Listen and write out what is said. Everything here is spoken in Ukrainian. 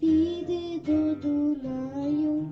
Піди до Дунаю